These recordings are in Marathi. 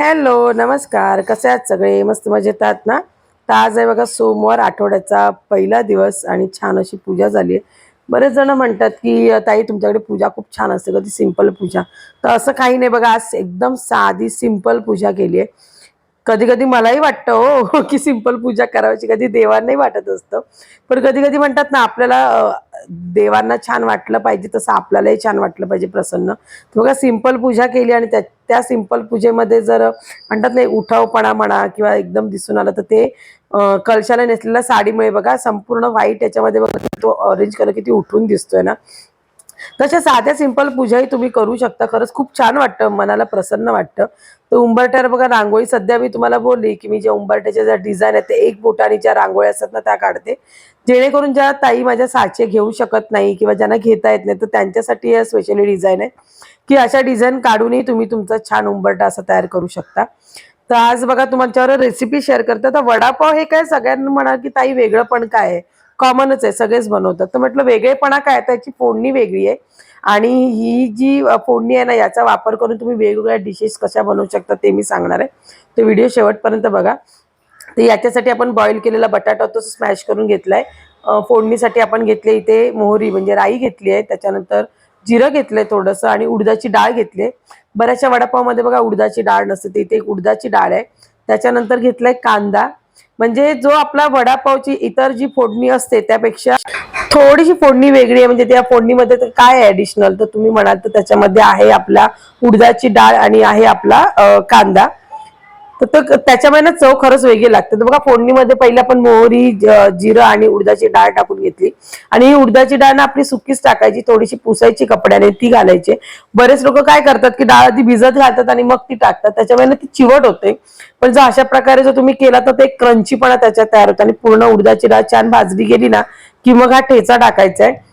हॅलो नमस्कार. कसे आहात सगळे? मस्त मजेत आहात ना? तर आज आहे बघा सोमवार आठवड्याचा पहिला दिवस आणि छान अशी पूजा झाली आहे. बरेच जण म्हणतात की ताई तुमच्याकडे पूजा खूप छान असते कधी सिंपल पूजा. तर असं काही नाही बघा आज एकदम साधी सिंपल पूजा केली आहे. कधी कधी मलाही वाटतं हो, हो की सिंपल पूजा करायची कधी देवांनाही वाटत असतं. पण कधी कधी म्हणतात ना आपल्याला देवांना छान वाटलं पाहिजे तसं आपल्यालाही छान वाटलं पाहिजे प्रसन्न. तर बघा सिंपल पूजा केली आणि त्या त्या सिंपल पूजेमध्ये जर म्हणतात नाही उठावपणा म्हणा किंवा एकदम दिसून आलं तर ते कळशाला कलशाला नेसलेल्या साडीमुळे बघा संपूर्ण व्हाईट याच्यामध्ये बघा तो ऑरेंज कलर किती उठून दिसतोय ना. तशा साध्या सिंपल पूजाही तुम्ही करू शकता. खरंच खूप छान वाटतं मनाला प्रसन्न वाटतं. तर उंबरट्यावर बघा रांगोळी सध्या मी तुम्हाला बोलली की मी ज्या उंबरट्याच्या ज्या डिझाईन आहेत ते एक बोटाने ज्या रांगोळ्या असतात ना त्या काढते. जेणेकरून ज्या ताई माझ्या साचे घेऊ शकत नाही किंवा ज्यांना घेता येत नाही तर त्यांच्यासाठी या स्पेशली डिझाईन आहे की अशा डिझाईन काढूनही तुम्ही तुमचा छान उंबरटा असा तयार करू शकता. तर आज बघा तुमच्यावर रेसिपी शेअर करते. तर वडापाव हे काय सगळ्यांना म्हणा की ताई वेगळं पण काय आहे? कॉमनच आहे सगळेच बनवतात. तर म्हटलं वेगळेपणा काय त्याची फोडणी वेगळी आहे. आणि ही जी फोडणी आहे ना याचा वापर करून तुम्ही वेगवेगळ्या डिशेस कशा बनवू शकता ते मी सांगणार आहे. तो व्हिडिओ शेवटपर्यंत बघा. तर याच्यासाठी आपण बॉईल केलेला बटाटा तो स्मॅश करून घेतलाय. फोडणीसाठी आपण घेतले इथे मोहरी म्हणजे राई घेतली आहे. त्याच्यानंतर जिरं घेतलंय थोडंसं आणि उडदाची डाळ घेतली आहे. बऱ्याचशा वडापावमध्ये बघा उडदाची डाळ नसते तर इथे एक उडदाची डाळ आहे. त्याच्यानंतर घेतलाय कांदा. म्हणजे जो आपला वडापावची इतर जी फोडणी असते त्यापेक्षा थोडीशी फोडणी वेगळी आहे. म्हणजे त्या फोडणीमध्ये तर काय ॲडिशनल तर तुम्ही म्हणाल तर त्याच्यामध्ये आहे आपला उडदाची डाळ आणि आहे आपला कांदा. तर तो- त्याच्यामुळे ना चव खरंच वेगळी लागते. तर बघा फोडणीमध्ये पहिले आपण मोहरी जिरं आणि उडदाची डाळ टाकून घेतली. आणि ही उडदाची डाळ ना आपली सुकीच टाकायची थोडीशी पुसायची कपड्याने ती घालायची. बरेच लोक काय करतात की डाळ आधी भिजत घालतात आणि मग ती टाकतात. त्याच्यामुळे ना ती चिवट होते. पण जर अशा प्रकारे जर तुम्ही केला तर ते क्रंचीपणा त्याच्यात तयार होतो. आणि पूर्ण उडदाची डाळ छान भाजली गेली ना की मग हा ठेचा टाकायचा आहे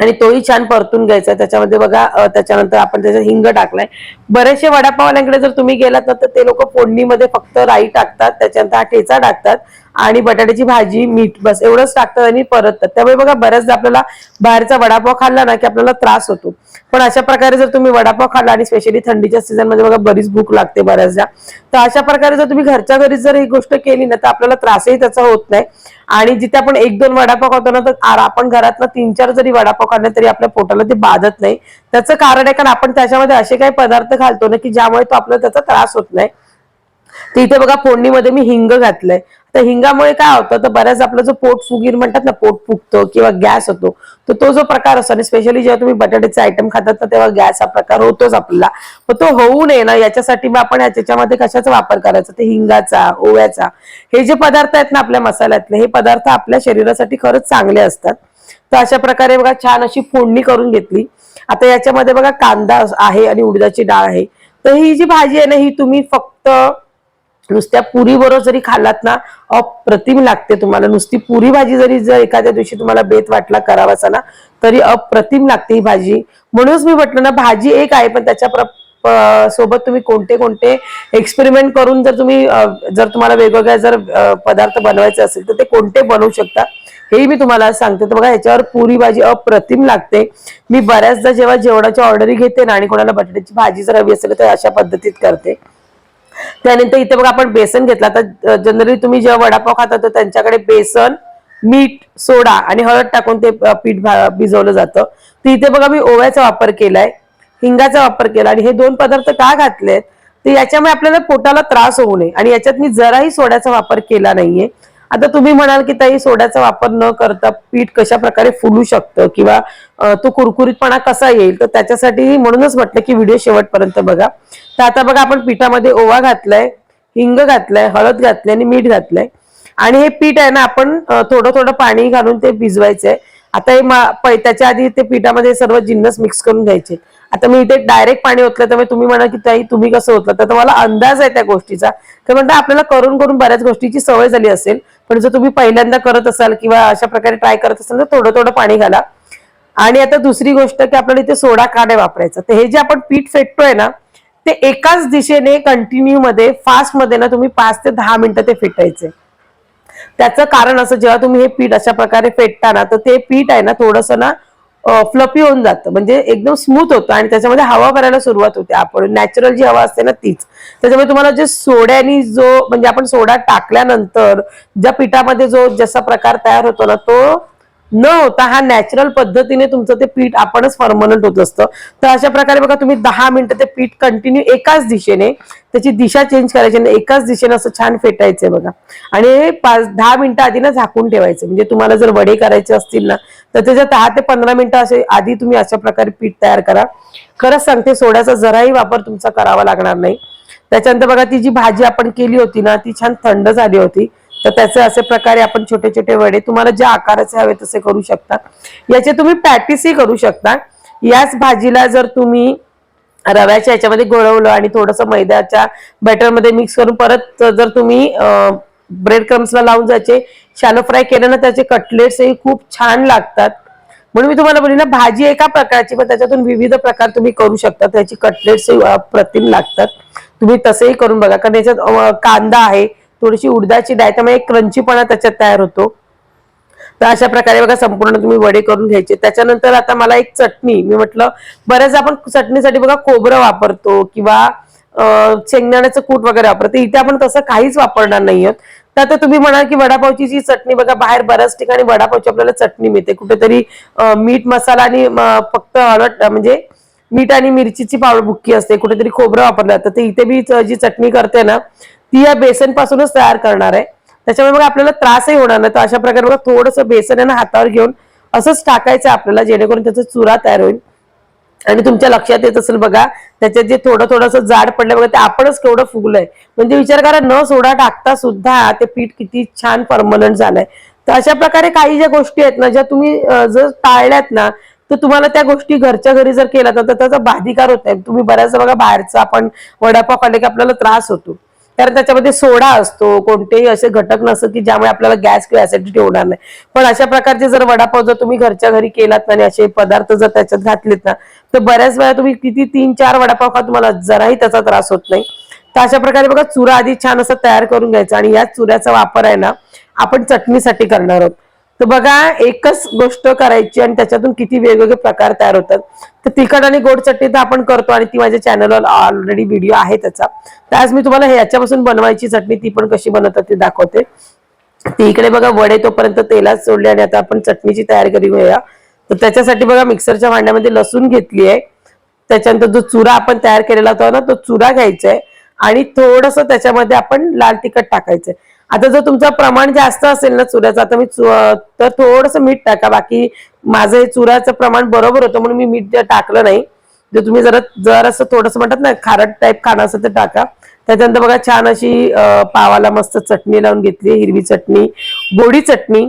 आणि तोही छान परतून घ्यायचा. त्याच्यामध्ये बघा त्याच्यानंतर आपण त्याच्यात हिंग टाकलाय. बरेचसे वडापाववाल्यांकडे जर तुम्ही गेलात ना तर ते लोक फोडणीमध्ये फक्त राई टाकतात त्याच्यानंतर हा ठेचा टाकतात. आणि बटाट्याची भाजी मीठ बस एवढंच टाकतात आणि परततात. त्यामुळे बघा बऱ्याचदा आपल्याला बाहेरचा वडापाव खाल्ला ना की आपल्याला त्रास होतो. पण अशा प्रकारे जर तुम्ही वडापाव खाल्ला आणि स्पेशली थंडीच्या सीझनमध्ये बघा बरीच भूक लागते बऱ्याचदा. तर अशा प्रकारे जर तुम्ही घरच्या घरी जर ही गोष्ट केली ना तर आपल्याला त्रासही त्याचा होत नाही. आणि जिथे आपण एक दोन वडापाव खातो ना तर आपण घरात तीन चार जरी वडापाव खाल्ले तरी आपल्या पोटाला ते बाधत नाही. त्याचं कारण आहे कारण आपण त्याच्यामध्ये असे काही पदार्थ घालतो ना की ज्यामुळे तो आपल्याला त्याचा त्रास होत नाही. तर इथे बघा फोडणीमध्ये मी हिंग घातलंय. तर हिंगामुळे काय होतं तर बऱ्याच आपलं जो पोट फुगीर म्हणतात ना पोट फुगतं किंवा गॅस होतो तर तो जो प्रकार असतो आणि स्पेशली जेव्हा तुम्ही बटाट्याचे आयटम खातात ना तेव्हा गॅस हा प्रकार होतोच आपल्याला. पण तो होऊ नये ना याच्यासाठी मग आपण याच्यामध्ये कशाचा वापर करायचा? ते हिंगाचा ओव्याचा. हे जे पदार्थ आहेत ना आपल्या मसाल्यातले हे पदार्थ आपल्या शरीरासाठी खरंच चांगले असतात. तर अशा प्रकारे बघा छान अशी फोडणी करून घेतली. आता याच्यामध्ये बघा कांदा आहे आणि उडदाची डाळ आहे. तर ही जी भाजी आहे ना ही तुम्ही फक्त नुसत्या पुरी बरोबर जरी खाल्लात ना अप्रतिम लागते तुम्हाला. नुसती पुरी भाजी जरी जर एखाद्या दिवशी तुम्हाला बेत वाटला करावाचा ना तरी अप्रतिम लागते ही भाजी. म्हणूनच मी म्हटलं ना भाजी एक आहे पण त्याच्या सोबत तुम्ही कोणते कोणते एक्सपेरिमेंट करून जर तुम्ही जर तुम्हाला वेगवेगळ्या जर पदार्थ बनवायचे असेल तर ते कोणते बनवू शकता हेही मी तुम्हाला सांगते. तर बघा ह्याच्यावर पुरी भाजी अप्रतिम लागते. मी बऱ्याचदा जेव्हा जेवणाच्या ऑर्डरी घेते ना आणि कोणाला बटाट्याची भाजी जर हवी असेल तर अशा पद्धतीत करते. त्यानंतर इथे बघा आपण बेसन घेतला. तर जनरली तुम्ही जेव्हा वडापाव खाता तर त्यांच्याकडे बेसन मीठ सोडा आणि हळद टाकून ते पीठ भिजवलं जातं. तर इथे बघा मी ओव्याचा वापर केलाय हिंगाचा वापर केला आणि हे दोन पदार्थ का घातलेत? तर याच्यामुळे आपल्याला पोटाला त्रास होऊ नये आणि याच्यात मी जराही सोड्याचा वापर केला नाहीये. आता तुम्ही म्हणाल की ताई सोड्याचा वापर न करता पीठ कशा प्रकारे फुलू शकतं? किंवा तो कुरकुरीतपणा कसा येईल? तर त्याच्यासाठी म्हणूनच म्हटलं की व्हिडिओ शेवटपर्यंत बघा. तर आता बघा आपण पिठामध्ये ओवा घातलाय हिंग घातलाय हळद घातली आणि मीठ घातलंय. आणि हे पीठ आहे ना आपण थोडं थोडं पाणी घालून ते भिजवायचंय. आता हे त्याच्या आधी ते पिठामध्ये सर्व जिन्नस मिक्स करून घ्यायचे. आता मी इथे डायरेक्ट पाणी ओतलं त्यामुळे तुम्ही म्हणा की ताई तुम्ही कसं ओतलं? तर मला अंदाज आहे त्या गोष्टीचा. तर म्हणता आपल्याला करून करून बऱ्याच गोष्टीची सवय झाली असेल. पण जर तुम्ही पहिल्यांदा करत असाल किंवा अशा प्रकारे ट्राय करत असाल तर थोडं थोडं पाणी घाला. आणि आता दुसरी गोष्ट की आपल्याला इथे सोडा का नाही वापरायचा? तर हे जे आपण पीठ फेटतोय ना ते एकाच दिशेने कंटिन्यू मध्ये फास्टमध्ये ना तुम्ही पाच ते दहा मिनिटं ते फेटायचे. त्याचं कारण असं जेव्हा तुम्ही हे पीठ अशा प्रकारे फेटता ना तर ते पीठ आहे ना थोडंसं ना फ्लफी होऊन जातं. म्हणजे एकदम स्मूथ होतं आणि त्याच्यामध्ये हवा भरायला सुरुवात होते. आपण नॅचरल जी हवा असते ना तीच. त्याच्यामुळे तुम्हाला जे सोड्यानी जो म्हणजे आपण सोडा टाकल्यानंतर ज्या पिठामध्ये जो जसा प्रकार तयार होतो ना तो न होता हा नॅचरल पद्धतीने तुमचं ते पीठ आपणच फर्मनंट होत असतं. तर अशा प्रकारे बघा तुम्ही दहा मिनिटं ते पीठ कंटिन्यू एकाच दिशेने त्याची दिशा चेंज करायची एकाच दिशेने असं छान फेटायचंय बघा. आणि पाच दहा मिनिटं आधी ना झाकून ठेवायचं. म्हणजे तुम्हाला जर वडे करायचे असतील ना तर त्याच्या दहा ते पंधरा मिनिटं असे आधी तुम्ही अशा प्रकारे पीठ तयार करा. खरंच सांगते सोड्याचा जराही वापर तुमचा करावा लागणार नाही. त्याच्यानंतर बघा ती जी भाजी आपण केली होती ना ती छान थंड झाली होती. तर त्याचे असे प्रकारे आपण छोटे छोटे वडे तुम्हाला ज्या आकाराचे हवे तसे करू शकता. याचे तुम्ही पॅटिसही करू शकता. याच भाजीला जर तुम्ही रव्याच्या याच्यामध्ये गोळवलं आणि थोडंसं मैद्याच्या बॅटरमध्ये मिक्स करून परत जर तुम्ही ब्रेड क्रम्सला लावून जायचे शॅलो फ्राय केलं ना त्याचे कटलेट्सही खूप छान लागतात. म्हणून मी तुम्हाला बोलली ना भाजी एका प्रकारची पण त्याच्यातून विविध प्रकार तुम्ही करू शकता. त्याची कटलेट्स प्रतिम लागतात. तुम्ही तसेही करून बघा. कारण याच्यात कांदा आहे थोडीशी उडदाची डाळ त्यामुळे एक क्रंचीपणा त्याच्यात तयार होतो. तर अशा प्रकारे बघा संपूर्ण तुम्ही वडे करून घ्यायचे. त्याच्यानंतर आता मला एक चटणी मी म्हटलं बऱ्याच आपण चटणीसाठी बघा खोबरं वापरतो किंवा शेंगदाण्याचं कूट वगैरे वापरतो. इथे आपण तसं काहीच वापरणार नाही आहोत तर आता तुम्ही म्हणाल की वडापावची जी चटणी बघा बाहेर बऱ्याच ठिकाणी वडापावची आपल्याला चटणी मिळते. कुठेतरी मीठ मसाला आणि फक्त हळद म्हणजे मीठ आणि मिरचीची पावडर बुक्की असते. कुठेतरी खोबरं वापरलं जातं. तर इथे मी जी चटणी करते ना ती या बेसन पासूनच तयार करणार आहे. त्याच्यामुळे मग आपल्याला त्रासही होणार नाही. तर अशा प्रकारे बघा थोडंसं बेसन आहे ना हातावर घेऊन असंच टाकायचं आपल्याला जेणेकरून त्याचा चुरा तयार होईल. आणि तुमच्या लक्षात येत असेल बघा त्याच्यात जे थोडं थोडंसं जाड पडलं बघा ते आपणच केवढं फुगलंय. म्हणजे विचार करा न सोडा टाकता सुद्धा ते पीठ किती छान परमनंट झालंय. तर अशा प्रकारे काही ज्या गोष्टी आहेत ना ज्या तुम्ही जर टाळल्यात ना तर तुम्हाला त्या गोष्टी घरच्या घरी जर केल्या तर त्याचा बाधिकार होत नाही. तुम्ही बऱ्याचदा बघा बाहेरचा आपण वडापाव खाल्ले की आपल्याला त्रास होतो. कारण त्याच्यामध्ये सोडा असतो कोणतेही असे घटक नसत की ज्यामुळे आपल्याला गॅस किंवा ऍसिडिटी होणार नाही. पण अशा प्रकारचे जर वडापाव जर तुम्ही घरच्या घरी केलात ना आणि असे पदार्थ जर त्याच्यात घातलेत ना तर बऱ्याच वेळा तुम्ही किती तीन चार वडापाव खा तुम्हाला जराही त्याचा त्रास होत नाही. तर अशा प्रकारे बघा चुरा आधी छान असा तयार करून घ्यायचा आणि याच चुऱ्याचा वापर आहे ना आपण चटणीसाठी करणार आहोत. तर बघा एकच गोष्ट करायची आणि त्याच्यातून किती वेगवेगळे प्रकार तयार होतात. तर तिखट आणि गोड चटणी तर आपण करतो आणि ती माझ्या चॅनलवर ऑलरेडी व्हिडिओ आहे त्याचा. तर आज मी तुम्हाला ह्याच्यापासून बनवायची चटणी ती पण कशी बनवतात ते दाखवते. ती इकडे बघा वडे तोपर्यंत तेलात सोडले आणि आता आपण चटणीची तयारी करूया. तर त्याच्यासाठी बघा मिक्सरच्या भांड्यामध्ये लसूण घेतली आहे. त्याच्यानंतर जो चुरा आपण तयार केलेला होता ना तो चुरा घ्यायचा आहे. आणि थोडस त्याच्यामध्ये आपण लाल तिखट टाकायचंय आता जर तुमचं प्रमाण जास्त असेल ना चुऱ्याचं आता मी चु- तर थोडस मीठ टाका. बाकी माझं हे चुऱ्याचं प्रमाण बरोबर होतं म्हणून मी मीठ टाकलं नाही. जर तुम्ही जरा जर असं थोडस म्हणतात ना खारट टाईप खाणं असं तर टाका. त्याच्यानंतर बघा छान अशी पावाला मस्त चटणी लावून घेतली हिरवी चटणी गोडी चटणी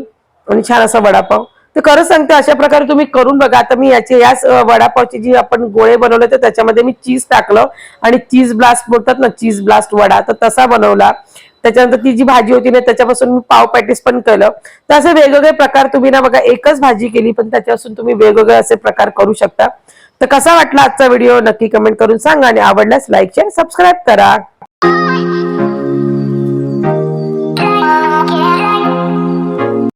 आणि छान असा वडापाव. तर खरंच सांगते अशा प्रकारे तुम्ही करून बघा. आता मी याचे याच वडापावचे वडापावची जी आपण गोळे बनवले तर त्याच्यामध्ये मी चीज टाकलं. आणि चीज ब्लास्ट बोलतात ना चीज ब्लास्ट वडा तर तसा बनवला. त्याच्यानंतर ती जी भाजी होती ना त्याच्यापासून मी पाव पॅटीस पण केलं. तर असे वेगवेगळे प्रकार तुम्ही ना बघा एकच भाजी केली पण त्याच्यापासून तुम्ही वेगवेगळे असे प्रकार करू शकता. तर कसा वाटला आजचा व्हिडिओ नक्की कमेंट करून सांगा आणि आवडल्यास लाईक शेअर सबस्क्राईब करा.